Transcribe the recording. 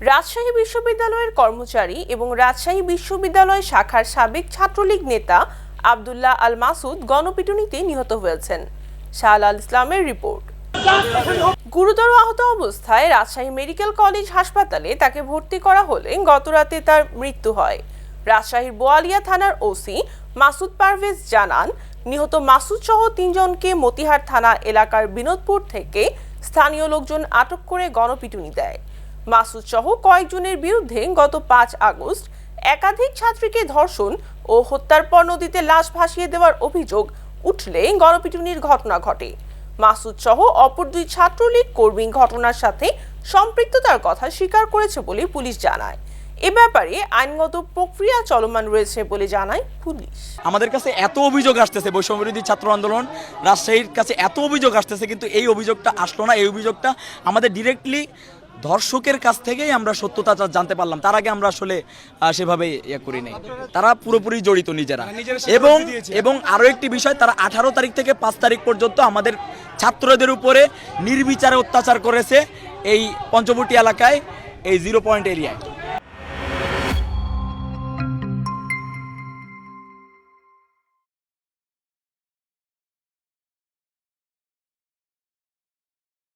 রাজশাহী বিশ্ববিদ্যালয়ের কর্মচারী এবং রাজশাহী বিশ্ববিদ্যালয় শাখার সাবেক ছাত্রলীগ নেতা আবদুল্লাহ আল মাসুদ গণপিটুনিতে নিহত হয়েছেন। শাহ আল ইসলামের রিপোর্ট। গুরুতর আহত অবস্থায় রাজশাহী মেডিকেল কলেজ হাসপাতালে তাকে ভর্তি করা হলে গতরাতে তার মৃত্যু হয়। রাজশাহীর বোয়ালিয়া থানার ওসি মাসুদ পারভেজ জানান, নিহত মাসুদ সহ তিনজনকে মতিহার থানা এলাকার বিনোদপুর থেকে স্থানীয় লোকজন আটক করে গণপিটুনি দেয়। মাসুদ সহ কয়েকজনের বিরুদ্ধে গত পাঁচ আগস্ট একাধিক ছাত্রীকে ধর্ষণ ও হত্যার পর নদীতে লাশ ভাসিয়ে দেওয়ার অভিযোগ উঠলে গণপিটুনির ঘটনা ঘটে। মাসুদ সহ অপর দুই ছাত্রলীগ কর্মী ঘটনার সাথে সম্পৃক্ততার কথা স্বীকার করেছে বলে পুলিশ জানায়। এ ব্যাপারে আইনগত প্রক্রিয়া চলমান রয়েছে বলে জানায় পুলিশ। আমাদের কাছে এত অভিযোগ আসতেছে বৈষম্যবিরোধী ছাত্র আন্দোলন, রাজশাহীর কাছে এত অভিযোগ আসতেছে, কিন্তু এই অভিযোগটা আসলো না। এই অভিযোগটা আমাদের ডিরেক্টলি ধর্ষকের কাছ থেকেই আমরা সত্যতা জানতে পারলাম তার আগে আমরা আসলে সেভাবে ইয়ে করি নাই। তারা পুরোপুরি জড়িত নিজেরা। এবং এবং আরও একটি বিষয় তারা আঠারো তারিখ থেকে পাঁচ তারিখ পর্যন্ত আমাদের ছাত্রদের উপরে নির্বিচারে অত্যাচার করেছে এই পঞ্চবটি এলাকায় এই জিরো পয়েন্ট এরিয়ায়।